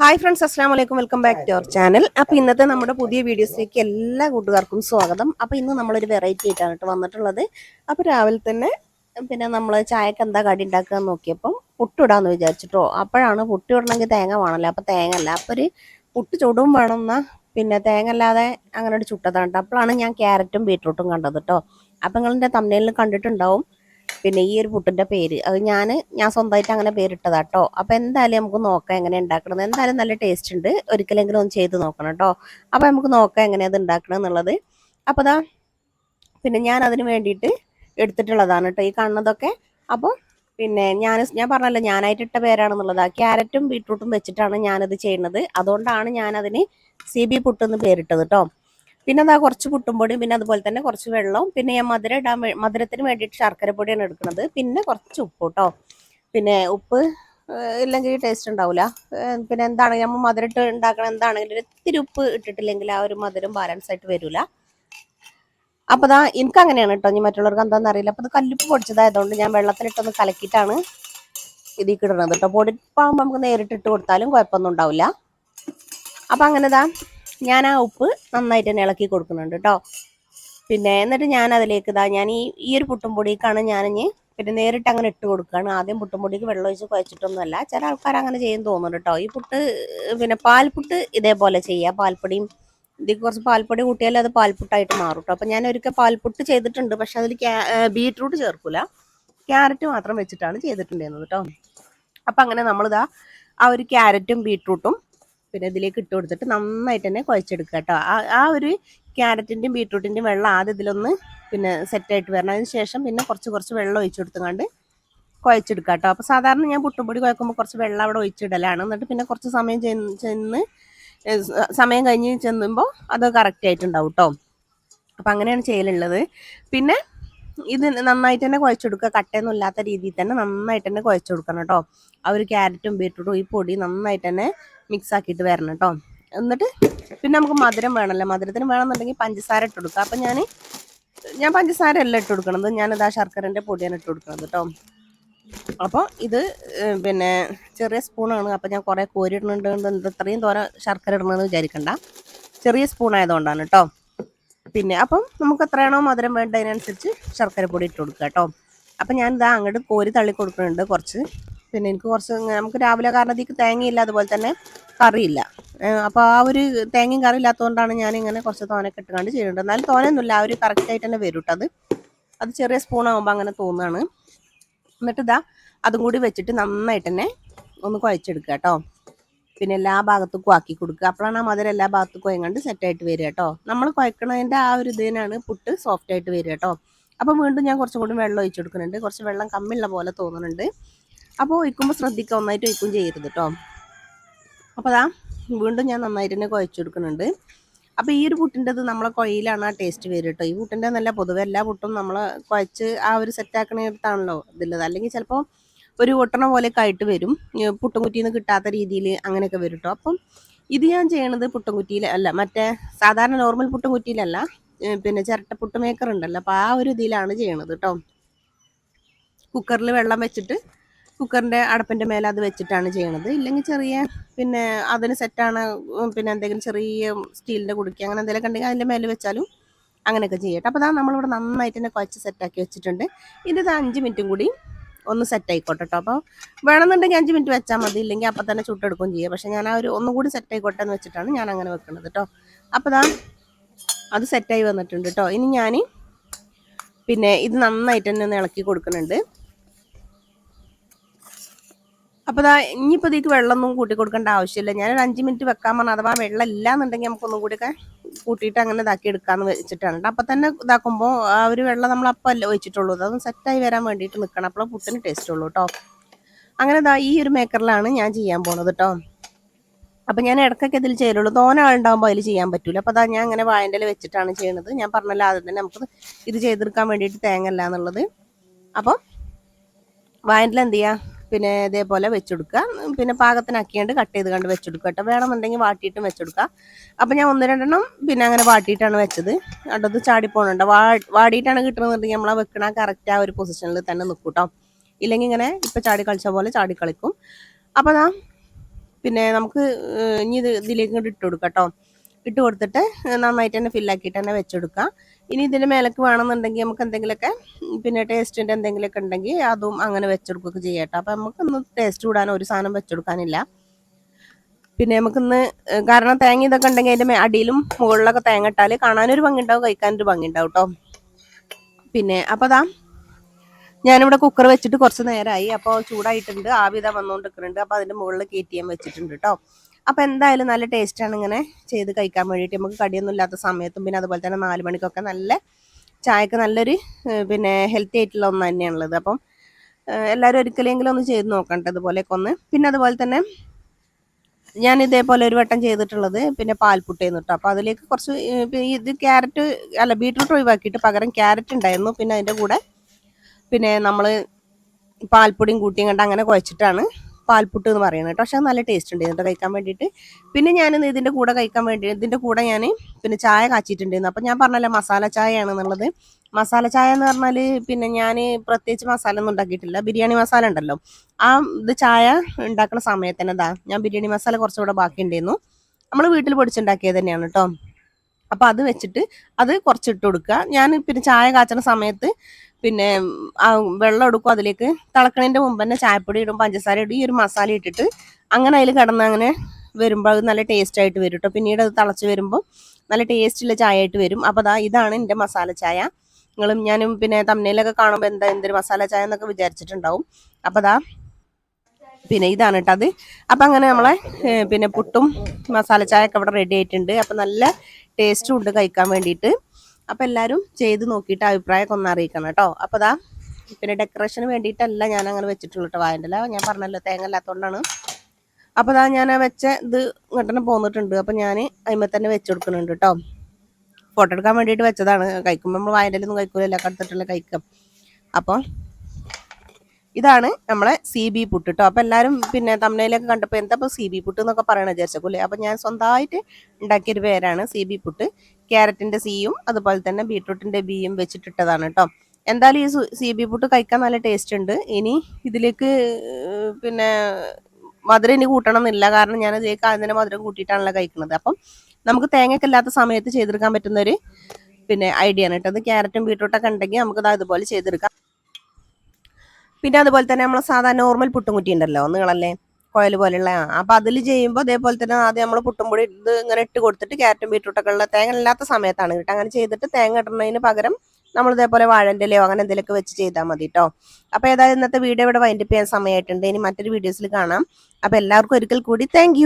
Hi friends അസ്സാം വലൈക്കും welcome back to our channel അപ്പോൾ ഇന്നത്തെ നമ്മുടെ പുതിയ വീഡിയോസിലേക്ക് എല്ലാ കൂട്ടുകാർക്കും സ്വാഗതം. അപ്പോൾ ഇന്ന് നമ്മളൊരു വെറൈറ്റി ആയിട്ടാണ് കേട്ടോ വന്നിട്ടുള്ളത്. അപ്പോൾ രാവിലെ തന്നെ പിന്നെ നമ്മൾ ചായക്ക് എന്താ കടി ഉണ്ടാക്കുക എന്ന് നോക്കിയപ്പോൾ പുട്ടിടാന്ന് വിചാരിച്ചിട്ടോ. അപ്പോഴാണ് പുട്ടി ഇടണമെങ്കിൽ തേങ്ങ വേണമല്ലോ? അപ്പോൾ തേങ്ങ അല്ല അപ്പോൾ ഒരു പുട്ട് ചുടും വേണം എന്നാൽ പിന്നെ തേങ്ങ അല്ലാതെ അങ്ങനെ ഒരു ചുട്ടതാണ് കേട്ടോ. അപ്പോഴാണ് ഞാൻ ക്യാരറ്റും ബീട്രൂട്ടും കണ്ടത് കേട്ടോ. അപ്പോൾ നിങ്ങളെന്റെ തമ്മിലിൽ കണ്ടിട്ടുണ്ടാവും. പിന്നെ ഈ ഒരു പുട്ടിന്റെ പേര്. അത് ഞാൻ ഞാൻ സ്വന്തമായിട്ട് അങ്ങനെ പേരിട്ടതാ കേട്ടോ അപ്പൊ എന്തായാലും നമുക്ക് നോക്കാം എങ്ങനെ ഉണ്ടാക്കണം എന്തായാലും നല്ല ടേസ്റ്റ് ഉണ്ട്. ഒരിക്കലെങ്കിലും ഒന്ന് ചെയ്ത് നോക്കണം കേട്ടോ അപ്പൊ നമുക്ക് നോക്കാം എങ്ങനെ അത് ഉണ്ടാക്കണം എന്നുള്ളത്. അപ്പൊ ദാ പിന്നെ ഞാൻ അതിന് വേണ്ടിയിട്ട് എടുത്തിട്ടുള്ളതാണ് കേട്ടോ ഈ കാണുന്നതൊക്കെ. അപ്പോൾ പിന്നെ ഞാൻ ഞാൻ പറഞ്ഞല്ലോ ഞാനായിട്ട് ഇട്ട പേരാണെന്നുള്ളത്. ക്യാരറ്റും ബീട്രൂട്ടും വെച്ചിട്ടാണ് ഞാനത് ചെയ്യുന്നത്. അതുകൊണ്ടാണ് ഞാനതിന് സി ബി പുട്ട് എന്ന് പേരിട്ടത് കേട്ടോ പിന്നെ അതാ കുറച്ച് പുട്ടുംപൊടി പിന്നെ അതുപോലെ തന്നെ കുറച്ച് വെള്ളവും പിന്നെ ഞാൻ മധുര ഇടാൻ മധുരത്തിന് വേണ്ടിയിട്ട് ശർക്കര പൊടിയാണ് എടുക്കുന്നത്. പിന്നെ കുറച്ച് ഉപ്പ് കേട്ടോ പിന്നെ ഉപ്പ് ഇല്ലെങ്കിൽ ടേസ്റ്റ് ഉണ്ടാവില്ല പിന്നെ എന്താണ് നമ്മൾ മധുരം ഇട്ട് ഉണ്ടാക്കണം എന്താണെങ്കിലും ഒരു ഇത്തിരി ഉപ്പ് ഇട്ടിട്ടില്ലെങ്കിൽ ആ ഒരു മധുരം ബാലൻസ് ആയിട്ട് വരില്ല അപ്പൊ ദാ എനിക്ക് അങ്ങനെയാണ് കേട്ടോ ഇനി മറ്റുള്ളവർക്ക് എന്താണെന്ന് അറിയില്ല. അപ്പൊ ഇത് കല്ലുപ്പ് പൊടിച്ചതായതുകൊണ്ട് ഞാൻ വെള്ളത്തിലിട്ടൊന്ന് കലക്കിയിട്ടാണ് ഇതിൽ ഇടുന്നത് കേട്ടോ പൊടിപ്പാകുമ്പോൾ നമുക്ക് നേരിട്ടിട്ട് കൊടുത്താലും കുഴപ്പമൊന്നും ഉണ്ടാവില്ല. അപ്പൊ അങ്ങനെ ദാ ഞാൻ ആ ഉപ്പ് നന്നായിട്ട് തന്നെ ഇളക്കി കൊടുക്കുന്നുണ്ട് കേട്ടോ പിന്നെ എന്നിട്ട് ഞാൻ അതിലേക്ക് ഇതാ ഞാൻ ഈ ഈ ഒരു പുട്ടുംപൊടിക്കാണ് ഞാനിഞ്ഞ് പിന്നെ നേരിട്ട് അങ്ങനെ ഇട്ട് കൊടുക്കുകയാണ് ആദ്യം പുട്ടുംപൊടിക്ക് വെള്ളം ഒഴിച്ച് കുഴച്ചിട്ടൊന്നുമല്ല. ചില ആൾക്കാർ അങ്ങനെ ചെയ്യാൻ തോന്നുന്നു കേട്ടോ ഈ പുട്ട് പിന്നെ പാൽപുട്ട് ഇതേപോലെ ചെയ്യുക പാൽപ്പൊടിയും ഇതിൽ കുറച്ച് പാൽപ്പൊടി കൂട്ടിയാൽ അത് പാൽപുട്ടായിട്ട് മാറും കേട്ടോ അപ്പം ഞാൻ ഒരിക്കൽ പാൽപുട്ട് ചെയ്തിട്ടുണ്ട്. പക്ഷെ അതിൽ ബീട്രൂട്ട് ചേർക്കില്ല ക്യാരറ്റ് മാത്രം വെച്ചിട്ടാണ് ചെയ്തിട്ടുണ്ടായിരുന്നത് കേട്ടോ അപ്പം അങ്ങനെ നമ്മളിതാ ആ ഒരു ക്യാരറ്റും ബീട്രൂട്ടും പിന്നെ ഇതിലേക്ക് ഇട്ട് കൊടുത്തിട്ട് നന്നായിട്ട് തന്നെ കുഴച്ചെടുക്കുക കേട്ടോ. ആ ഒരു ക്യാരറ്റിന്റെയും ബീട്രൂട്ടിന്റെയും വെള്ളം ആദ്യം ഇതിലൊന്ന് പിന്നെ സെറ്റായിട്ട് വരണം. അതിന് ശേഷം പിന്നെ കുറച്ച് കുറച്ച് വെള്ളം ഒഴിച്ചു കൊടുത്തുകൊണ്ട് കുഴച്ചെടുക്കുക കേട്ടോ. അപ്പോൾ സാധാരണ ഞാൻ പുട്ടുപൊടി കുഴക്കുമ്പോൾ കുറച്ച് വെള്ളം അവിടെ ഒഴിച്ചിടലാണ്. എന്നിട്ട് പിന്നെ കുറച്ച് സമയം ചെന്ന് സമയം കഴിഞ്ഞ് ചെന്നുമ്പോൾ അത് കറക്റ്റ് ആയിട്ടുണ്ടാവും കേട്ടോ. അപ്പം അങ്ങനെയാണ് ചെയ്യലുള്ളത്. പിന്നെ ഇത് നന്നായിട്ട് തന്നെ കുഴച്ചെടുക്കുക. കട്ടയൊന്നും ഇല്ലാത്ത രീതിയിൽ തന്നെ നന്നായിട്ട് തന്നെ കുഴച്ചെടുക്കണം കേട്ടോ. ആ ഒരു ക്യാരറ്റും ബീട്രൂട്ടും ഈ പൊടി നന്നായിട്ട് തന്നെ മിക്സ് ആക്കിയിട്ട് വരണം കേട്ടോ. എന്നിട്ട് പിന്നെ നമുക്ക് മധുരം വേണമല്ലോ. മധുരത്തിന് വേണമെന്നുണ്ടെങ്കിൽ പഞ്ചസാര ഇട്ട് കൊടുക്കുക. അപ്പം ഞാൻ ഞാൻ പഞ്ചസാര അല്ല ഇട്ട് കൊടുക്കണത്. ഞാനിതാ ശർക്കരന്റെ പൊടിയാണ് ഇട്ട് കൊടുക്കുന്നത് കേട്ടോ. അപ്പോൾ ഇത് പിന്നെ ചെറിയ സ്പൂണാണ്. അപ്പോൾ ഞാൻ കുറേ കോരി ഇടുന്നുണ്ട്. ഇത്രയും തോര ശർക്കര ഇടണമെന്ന് വിചാരിക്കണ്ട. ചെറിയ സ്പൂൺ ആയതുകൊണ്ടാണ് കേട്ടോ. പിന്നെ അപ്പം നമുക്ക് എത്രയാണോ മധുരം വേണ്ട അതിനനുസരിച്ച് ശർക്കര പൊടി ഇട്ട് കൊടുക്കുക കേട്ടോ. അപ്പം ഞാനിതാ അങ്ങോട്ട് കോരി തള്ളി കൊടുക്കുന്നുണ്ട് കുറച്ച്. പിന്നെ എനിക്ക് കുറച്ച് നമുക്ക് രാവിലെ കാരണം ഇതിക്ക് തേങ്ങയില്ല അതുപോലെ തന്നെ കറിയില്ല. അപ്പോൾ ആ ഒരു തേങ്ങയും കറി ഇല്ലാത്തതുകൊണ്ടാണ് ഞാൻ ഇങ്ങനെ കുറച്ച് തോനൊക്കെ ഇട്ടുകൊണ്ട് ചെയ്യുന്നുണ്ട് എന്നാലും തോനൊന്നുമില്ല ആ ഒരു കറക്റ്റായിട്ട് തന്നെ വരും കേട്ടോ അത്. അത് ചെറിയ സ്പൂൺ ആകുമ്പോൾ അങ്ങനെ തോന്നുകയാണ് എന്നിട്ട് ഇതാ അതും കൂടി വെച്ചിട്ട് നന്നായിട്ട് തന്നെ ഒന്ന് കുഴച്ചെടുക്കുക കേട്ടോ. പിന്നെ എല്ലാ ഭാഗത്തേക്കും ആക്കി കൊടുക്കുക. അപ്പോഴാണ് ആ മധുരം എല്ലാ ഭാഗത്തേക്കും സെറ്റ് സെറ്റായിട്ട് വരിക കേട്ടോ നമ്മൾ കുഴക്കണതിന്റെ ആ ഒരു ഇതിനാണ് പുട്ട് സോഫ്റ്റ് ആയിട്ട് വരിക കേട്ടോ അപ്പോൾ വീണ്ടും ഞാൻ കുറച്ചും കൂടി വെള്ളം ഒഴിച്ചു കൊടുക്കുന്നുണ്ട്. കുറച്ച് വെള്ളം കമ്മിയുള്ള പോലെ തോന്നുന്നുണ്ട്. അപ്പോൾ ഒഴിക്കുമ്പോൾ ശ്രദ്ധിക്കുക ഒന്നായിട്ട് ഒഴിക്കും ചെയ്യരുത് കേട്ടോ അപ്പോൾ അതാ വീണ്ടും ഞാൻ നന്നായിട്ട് തന്നെ കുഴച്ചു കൊടുക്കുന്നുണ്ട്. അപ്പോൾ ഈ ഒരു പുട്ടിന്റെത് നമ്മളെ കുഴയിലാണ് ആ ടേസ്റ്റ് വരിക കേട്ടോ ഈ പുട്ടിന്റെ നല്ല പൊതുവെ എല്ലാ പുട്ടും നമ്മൾ കുഴച്ച് ആ ഒരു സെറ്റാക്കണത്താണല്ലോ ഇതില്ലത് അല്ലെങ്കിൽ ചിലപ്പോൾ ഒരു ഒട്ടണ പോലെയൊക്കെ ആയിട്ട് വരും. പുട്ടുംകുറ്റിയിൽ നിന്ന് കിട്ടാത്ത രീതിയിൽ അങ്ങനെയൊക്കെ വരും കേട്ടോ അപ്പം ഇത് ഞാൻ ചെയ്യണത് പുട്ടുംകുറ്റിയിൽ അല്ല മറ്റേ സാധാരണ നോർമൽ പുട്ടുംകുറ്റിയിലല്ല പിന്നെ ചിരട്ട പുട്ട് മേക്കർ ഉണ്ടല്ലോ അപ്പോൾ ആ ഒരു ഇതിലാണ് ചെയ്യണത് കേട്ടോ കുക്കറിൽ വെള്ളം വെച്ചിട്ട് കുക്കറിന്റെ അടപ്പിന്റെ മേലെ അത് വെച്ചിട്ടാണ് ചെയ്യണത്. ഇല്ലെങ്കിൽ ചെറിയ പിന്നെ അതിന് സെറ്റാണ് പിന്നെ എന്തെങ്കിലും ചെറിയ സ്റ്റീലിന്റെ കുടുക്കി അങ്ങനെ എന്തെങ്കിലും ഉണ്ടെങ്കിൽ അതിന്റെ മേലെ വെച്ചാലും അങ്ങനെയൊക്കെ ചെയ്യട്ടെ. അപ്പോൾ അതാ നമ്മളിവിടെ നന്നായിട്ട് തന്നെ കുഴച്ച് സെറ്റാക്കി വെച്ചിട്ടുണ്ട്. ഇത് അഞ്ച് മിനിറ്റും കൂടി ഒന്ന് സെറ്റ് ആയിക്കോട്ടെ കേട്ടോ അപ്പോൾ വേണമെന്നുണ്ടെങ്കിൽ അഞ്ച് മിനിറ്റ് വെച്ചാൽ മതി. ഇല്ലെങ്കിൽ അപ്പം തന്നെ ചുട്ടെടുക്കുകയും ചെയ്യാം. പക്ഷേ ഞാൻ ആ ഒരു ഒന്നും കൂടി സെറ്റ് ആയിക്കോട്ടെ എന്ന് വെച്ചിട്ടാണ് ഞാൻ അങ്ങനെ വെക്കുന്നത് കേട്ടോ അപ്പോൾ ദാ അത് സെറ്റായി വന്നിട്ടുണ്ട് കേട്ടോ ഇനി ഞാൻ പിന്നെ ഇത് നന്നായിട്ട് തന്നെ ഒന്ന് ഇളക്കി കൊടുക്കുന്നുണ്ട്. അപ്പോൾ ദാ ഇനിയിപ്പോൾ ഇതിലേക്ക് വെള്ളമൊന്നും കൂട്ടി കൊടുക്കേണ്ട ആവശ്യമില്ല. ഞാനൊരു അഞ്ച് മിനിറ്റ് വെക്കാൻ പറഞ്ഞാൽ അഥവാ വെള്ളം ഇല്ല എന്നുണ്ടെങ്കിൽ നമുക്കൊന്നും കൂടിയൊക്കെ കൂട്ടിയിട്ട് അങ്ങനെ ഇതാക്കി എടുക്കാന്ന് വെച്ചിട്ടാണ്. അപ്പൊ അപ്പം തന്നെ ഇതാക്കുമ്പോൾ ആ ഒരു വെള്ളം നമ്മൾ അപ്പം വെച്ചിട്ടുള്ളൂ ഒഴിച്ചിട്ടുള്ളൂ അതൊന്ന് സെറ്റായി വരാൻ വേണ്ടിയിട്ട് നിൽക്കണം അപ്പോൾ പുട്ടിന് ടേസ്റ്റ് ഉള്ളൂ കേട്ടോ അങ്ങനെ ഇതാ ഈ ഒരു മേക്കറിലാണ് ഞാൻ ചെയ്യാൻ പോണത് കേട്ടോ അപ്പം ഞാൻ ഇടക്കൊക്കെ ഇതിൽ ചെയ്യലുള്ളൂ. തോന ആളുണ്ടാകുമ്പോൾ അതിൽ ചെയ്യാൻ പറ്റൂല. അപ്പോൾ അതാ ഞാൻ അങ്ങനെ വായന്റെ വെച്ചിട്ടാണ് ചെയ്യണത്. ഞാൻ പറഞ്ഞല്ലോ ആദ്യം തന്നെ നമുക്ക് ഇത് ചെയ്തെടുക്കാൻ വേണ്ടിയിട്ട് തേങ്ങ അല്ല എന്നുള്ളത്. അപ്പോൾ വായന്റെ എന്ത് ചെയ്യുക പിന്നെ ഇതേപോലെ വെച്ചെടുക്കുക. പിന്നെ പാകത്തിനാക്കിയാണ്ട് കട്ട് ചെയ്ത് കണ്ട് വെച്ചെടുക്കുക കേട്ടോ. വേണമെന്നുണ്ടെങ്കിൽ വാട്ടിയിട്ടും വെച്ചെടുക്കുക അപ്പം ഞാൻ ഒന്ന് രണ്ടെണ്ണം പിന്നെ അങ്ങനെ വാട്ടിയിട്ടാണ് വെച്ചത്. കണ്ടത് ചാടിപ്പോണുണ്ട് വാ വാടിയിട്ടാണ് കിട്ടണമെന്നുണ്ടെങ്കിൽ നമ്മളാ വെക്കണ കറക്റ്റ് ആ ഒരു പൊസിഷനിൽ തന്നെ നിൽക്കും കേട്ടോ. ഇല്ലെങ്കിൽ ഇങ്ങനെ ഇപ്പം ചാടി കളിച്ച പോലെ ചാടി കളിക്കും. അപ്പോൾ അതാ പിന്നെ നമുക്ക് ഇനി ഇത് ഇതിലേക്ക് ഇട്ട് കൊടുക്കാം കേട്ടോ. ഇട്ട് കൊടുത്തിട്ട് നന്നായിട്ട് തന്നെ ഫില്ലാക്കിയിട്ട് തന്നെ വെച്ചെടുക്കാം. ഇനി ഇതിന്റെ മേലേക്ക് വേണമെന്നുണ്ടെങ്കിൽ നമുക്ക് എന്തെങ്കിലുമൊക്കെ പിന്നെ ടേസ്റ്റിന്റെ എന്തെങ്കിലുമൊക്കെ ഉണ്ടെങ്കിൽ അതും അങ്ങനെ വെച്ചെടുക്കുകയൊക്കെ ചെയ്യട്ടോ അപ്പം നമുക്കൊന്ന് ടേസ്റ്റ് കൂടാൻ ഒരു സാധനം വെച്ചെടുക്കാനില്ല. പിന്നെ നമുക്കിന്ന് കാരണം തേങ്ങ ഇതൊക്കെ ഉണ്ടെങ്കിൽ അതിന്റെ അടിയിലും മുകളിലൊക്കെ തേങ്ങ ഇട്ടാൽ കാണാനൊരു ഭംഗി ഉണ്ടാവും കഴിക്കാനൊരു ഭംഗി ഉണ്ടാവും കേട്ടോ. പിന്നെ അപ്പോൾ അതാ ഞാനിവിടെ കുക്കർ വെച്ചിട്ട് കുറച്ച് നേരമായി അപ്പോൾ ചൂടായിട്ടുണ്ട് ആവി ഇതാ വന്നുകൊണ്ടിരിക്കുന്നുണ്ട് അപ്പോൾ അതിന്റെ മുകളിൽ കെ ടി എം വെച്ചിട്ടുണ്ട് കേട്ടോ. അപ്പോൾ എന്തായാലും നല്ല ടേസ്റ്റാണ് ഇങ്ങനെ ചെയ്ത് കഴിക്കാൻ വേണ്ടിയിട്ട്. നമുക്ക് കടിയൊന്നും ഇല്ലാത്ത സമയത്തും പിന്നെ അതുപോലെ തന്നെ നാല് മണിക്കൊക്കെ നല്ല ചായക്ക് നല്ലൊരു പിന്നെ ഹെൽത്തി ആയിട്ടുള്ള ഒന്ന് തന്നെയാണുള്ളത് അപ്പം എല്ലാവരും ഒരിക്കലെങ്കിലും ഒന്ന് ചെയ്ത് നോക്കണ്ട ഇതുപോലെയൊക്കെ ഒന്ന്. പിന്നെ അതുപോലെ തന്നെ ഞാൻ ഇതേപോലെ ഒരു വട്ടം ചെയ്തിട്ടുള്ളത് പിന്നെ പാൽപ്പുട്ടേന്ന് കേട്ടോ. അപ്പോൾ അതിലേക്ക് കുറച്ച് ഇത് ക്യാരറ്റ് അല്ല ബീട്രൂട്ട് ഒഴിവാക്കിയിട്ട് പകരം ക്യാരറ്റ് ഉണ്ടായിരുന്നു. പിന്നെ അതിന്റെ കൂടെ പിന്നെ നമ്മൾ പാൽപ്പൊടിയും കൂട്ടിയും കണ്ട് അങ്ങനെ കുഴച്ചിട്ടാണ് പാൽപ്പുട്ട് എന്ന് പറയുന്നത് കേട്ടോ. പക്ഷെ അത് നല്ല ടേസ്റ്റ് ഉണ്ട് ഇതിന്റെ കഴിക്കാൻ വേണ്ടിയിട്ട്. പിന്നെ ഞാൻ ഇതിന്റെ കൂടെ കഴിക്കാൻ വേണ്ടി ഇതിന്റെ കൂടെ ഞാൻ പിന്നെ ചായ കാച്ചിട്ടുണ്ടായിരുന്നു. അപ്പം ഞാൻ പറഞ്ഞല്ലോ മസാല ചായയാണെന്നുള്ളത് മസാല ചായ എന്ന് പറഞ്ഞാൽ പിന്നെ ഞാൻ പ്രത്യേകിച്ച് മസാല ഒന്നും ഉണ്ടാക്കിയിട്ടില്ല. ബിരിയാണി മസാല ഉണ്ടല്ലോ. ആ ഇത് ചായ ഉണ്ടാക്കുന്ന സമയത്ത് തന്നെ ഞാൻ ബിരിയാണി മസാല കുറച്ചുകൂടെ ബാക്കി ഉണ്ടായിരുന്നു നമ്മൾ വീട്ടിൽ പൊടിച്ചുണ്ടാക്കിയത് തന്നെയാണ് കേട്ടോ. അപ്പോൾ അത് വെച്ചിട്ട് അത് കുറച്ചിട്ട് കൊടുക്കുക. ഞാൻ പിന്നെ ചായ കാച്ചുന്ന സമയത്ത് പിന്നെ ആ വെള്ളം എടുക്കും അതിലേക്ക്. തിളക്കണതിന്റെ മുമ്പ് തന്നെ ചായപ്പൊടി ഇടും പഞ്ചസാര ഇടും ഈ ഒരു മസാല ഇട്ടിട്ട് അങ്ങനെ അതിൽ കിടന്ന് അങ്ങനെ വരുമ്പോൾ അത് നല്ല ടേസ്റ്റ് ആയിട്ട് വരും കേട്ടോ പിന്നീട് അത് തിളച്ച് വരുമ്പോൾ നല്ല ടേസ്റ്റുള്ള ചായ ആയിട്ട് വരും. അപ്പോൾ അതാ ഇതാണ് എന്റെ മസാല ചായ. നിങ്ങളും ഞാനും പിന്നെ തമ്മനയിലൊക്കെ കാണുമ്പോൾ എന്താ എന്തൊരു മസാല ചായ എന്നൊക്കെ വിചാരിച്ചിട്ടുണ്ടാവും. അപ്പോൾ അതാ പിന്നെ ഇതാണ് കേട്ടോ അത്. അപ്പം അങ്ങനെ നമ്മളെ പിന്നെ പുട്ടും മസാല ചായ ഒക്കെ ഇവിടെ റെഡി ആയിട്ടുണ്ട്. അപ്പം നല്ല ടേസ്റ്റും ഉണ്ട് കഴിക്കാൻ വേണ്ടിയിട്ട്. അപ്പം എല്ലാവരും ചെയ്ത് നോക്കിയിട്ട് അഭിപ്രായമൊക്കെ ഒന്ന് അറിയിക്കണം കേട്ടോ. അപ്പോൾ അതാ പിന്നെ ഡെക്കറേഷന് വേണ്ടിയിട്ടല്ല ഞാൻ അങ്ങനെ വെച്ചിട്ടുള്ളൂ കേട്ടോ വായന്റെ ഞാൻ പറഞ്ഞല്ലോ തേങ്ങ ഇല്ലാത്തതുകൊണ്ടാണ് അപ്പോൾ അതാ ഞാൻ വെച്ച ഇത് ഇങ്ങോട്ടന്നെ പോന്നിട്ടുണ്ട്. അപ്പം ഞാൻ അതിമേ തന്നെ വെച്ച് കൊടുക്കുന്നുണ്ട് കേട്ടോ. ഫോട്ടോ എടുക്കാൻ വേണ്ടിയിട്ട് വെച്ചതാണ്. കഴിക്കുമ്പോൾ നമ്മൾ വായന്റെ വായന്റെലൊന്നും കഴിക്കൂലല്ലോ കടത്തിട്ടുള്ള കഴിക്കാം. അപ്പോൾ ഇതാണ് നമ്മളെ സി ബി പുട്ട് കേട്ടോ അപ്പോൾ എല്ലാരും പിന്നെ തമിഴിലൊക്കെ കണ്ടപ്പോൾ എന്താ സി ബി പുട്ട് എന്നൊക്കെ പറയണ വിചാരിച്ചേക്കൂലേ അപ്പോൾ ഞാൻ സ്വന്തമായിട്ട് ഉണ്ടാക്കിയൊരു പേരാണ് സി ബി പുട്ട്. ക്യാരറ്റിന്റെ സിയും അതുപോലെ തന്നെ ബീട്രൂട്ടിന്റെ ബിയും വെച്ചിട്ടിട്ടതാണ് കേട്ടോ എന്തായാലും ഈ സി ബി പുട്ട് കഴിക്കാൻ നല്ല ടേസ്റ്റ് ഉണ്ട്. ഇനി ഇതിലേക്ക് പിന്നെ മധുരം ഇനി കൂട്ടണം എന്നില്ല കാരണം ഞാൻ ഇതിലേക്ക് ആദ്യം മധുരം കൂട്ടിയിട്ടാണല്ലോ കഴിക്കുന്നത് അപ്പം നമുക്ക് തേങ്ങയൊക്കെ ഇല്ലാത്ത സമയത്ത് ചെയ്തെടുക്കാൻ പറ്റുന്ന ഒരു പിന്നെ ഐഡിയ ആണ് കേട്ടോ അത് ക്യാരറ്റും ബീട്രൂട്ടൊക്കെ ഉണ്ടെങ്കിൽ നമുക്ക് അതുപോലെ ചെയ്തെടുക്കാം. പിന്നെ അതുപോലെ തന്നെ നമ്മൾ സാധാരണ നോർമൽ പുട്ടും കുറ്റി ഉണ്ടല്ലോ നീളല്ലേ? കോയൽ പോലെയുള്ള. അപ്പം അതിൽ ചെയ്യുമ്പോൾ അതേപോലെ തന്നെ ആദ്യം നമ്മൾ പുട്ടും പൊടി ഇത് ഇങ്ങനെ ഇട്ട് കൊടുത്തിട്ട് ക്യാരറ്റും ബീട്രൂട്ടൊക്കെ ഉള്ള തേങ്ങ ഇല്ലാത്ത സമയത്താണ് കേട്ടോ. അങ്ങനെ ചെയ്തിട്ട് തേങ്ങ ഇടുന്നതിന് പകരം നമ്മൾ ഇതേപോലെ വാഴന്റെലയോ അങ്ങനെ എന്തെങ്കിലുമൊക്കെ വെച്ച് ചെയ്താൽ മതി കേട്ടോ അപ്പോൾ ഏതായാലും ഇന്നത്തെ വീഡിയോ ഇവിടെ വൈൻഡപ്പ് ചെയ്യാൻ സമയമായിട്ടുണ്ട്. ഇനി മറ്റൊരു വീഡിയോസിൽ കാണാം. അപ്പോൾ എല്ലാവർക്കും ഒരിക്കൽ കൂടി താങ്ക്